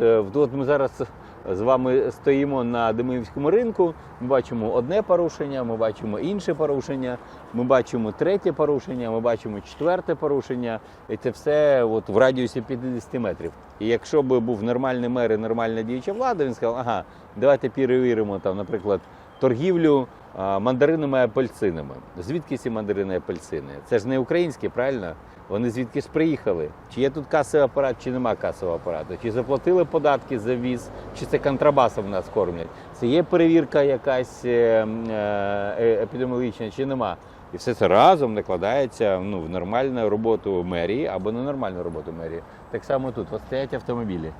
Е, От ми зараз з вами стоїмо на Демиївському ринку. Ми бачимо одне порушення, ми бачимо інше порушення, ми бачимо третє порушення, ми бачимо четверте порушення. І це все от в радіусі 50 метрів. І якщо б був нормальний мер і нормальна діюча влада, він сказав, ага, давайте перевіримо там, наприклад, торгівлю мандаринами і апельсинами. Звідки ці мандарини і апельсини? Це ж не українські, правильно? Вони звідки ж приїхали? Чи є тут касовий апарат, чи нема касового апарату? Чи заплатили податки за віз, чи це контрабасом нас кормлять? Це є перевірка якась е, е, епідеміологічна, чи нема? І все це разом накладається ну, в нормальну роботу мерії або ненормальну роботу мерії. Так само тут от стоять автомобілі.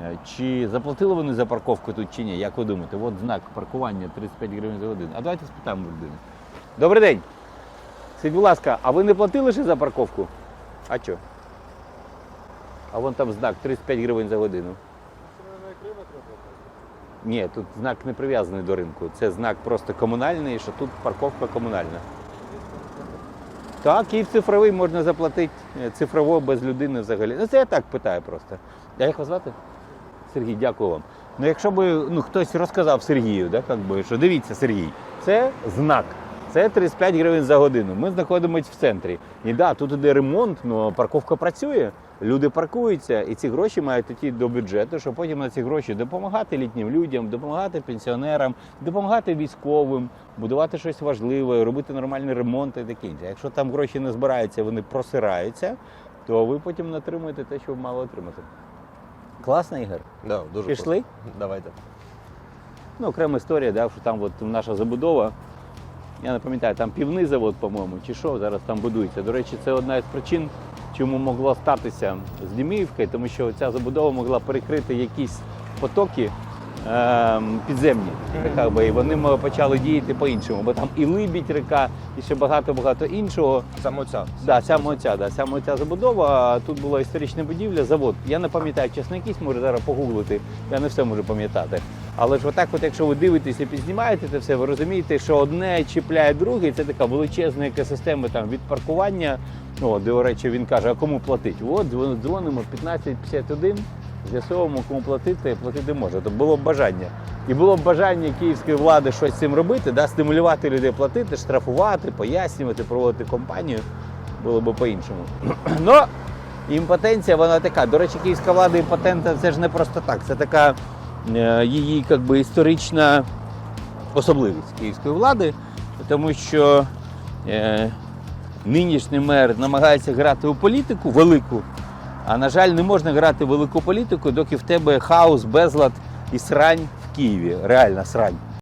Е, Чи заплатили вони за парковку тут чи ні? Як ви думаєте? От знак паркування 35 гривень за годину. А давайте спитаємо в людини. Добрий день. Скажіть, будь ласка, а ви не платили ще за парковку? А що? А вон там знак 35 гривень за годину. Ні, тут знак не прив'язаний до ринку. Це знак просто комунальний, що тут парковка комунальна. Так, і цифровий можна заплатити е, цифрово без людини взагалі. Ну це я так питаю просто. А як вас звати? Сергій, дякую вам. Ну якщо б ну, хтось розказав Сергію, да, как би, що дивіться, Сергій, це знак. Це 35 гривень за годину. Ми знаходимося в центрі. І да, тут іде ремонт, але парковка працює, люди паркуються, і ці гроші мають йти до бюджету, щоб потім на ці гроші допомагати літнім людям, допомагати пенсіонерам, допомагати військовим, будувати щось важливе, робити нормальний ремонт і таке інше. Якщо там гроші не збираються, вони просираються, то ви потім не отримуєте те, що ви мали отримати. Класно, Ігор. Да, дуже Пішли? Класно. Давайте. Ну, окрема історія, да, що там от наша забудова. Я не пам'ятаю, там півний завод, по-моєму, чи що, зараз там будується. До речі, це одна із причин, чому могло статися з Діміївкою, тому що ця забудова могла перекрити якісь потоки підземні. Така би, і вони почали діяти по-іншому, бо там і Либідь река, і ще багато-багато іншого. Саме ця. Да, саме ця, да, саме ця забудова. Тут була історична будівля, завод. Я не пам'ятаю, чесно, якийсь може зараз погуглити. Я не все можу пам'ятати. Але ж отак, от, якщо ви дивитесь і підзнімаєте це все, ви розумієте, що одне чіпляє друге, і це така величезна екосистема там від паркування. От, до речі, він каже, а кому платить? От дзвон- дзвонимо 1551, з'ясовуємо, кому платити, платити може. То було б бажання. І було б бажання київської влади щось з цим робити, да, стимулювати людей платити, штрафувати, пояснювати, проводити компанію. Було б по-іншому. Ну, імпотенція, вона така. До речі, київська влада імпотентна це ж не просто так. Це така е, її як би, історична особливість київської влади, тому що е, нинішній мер намагається грати у політику велику, а на жаль, не можна грати велику політику, доки в тебе хаос, безлад і срань в Києві. Реальна срань.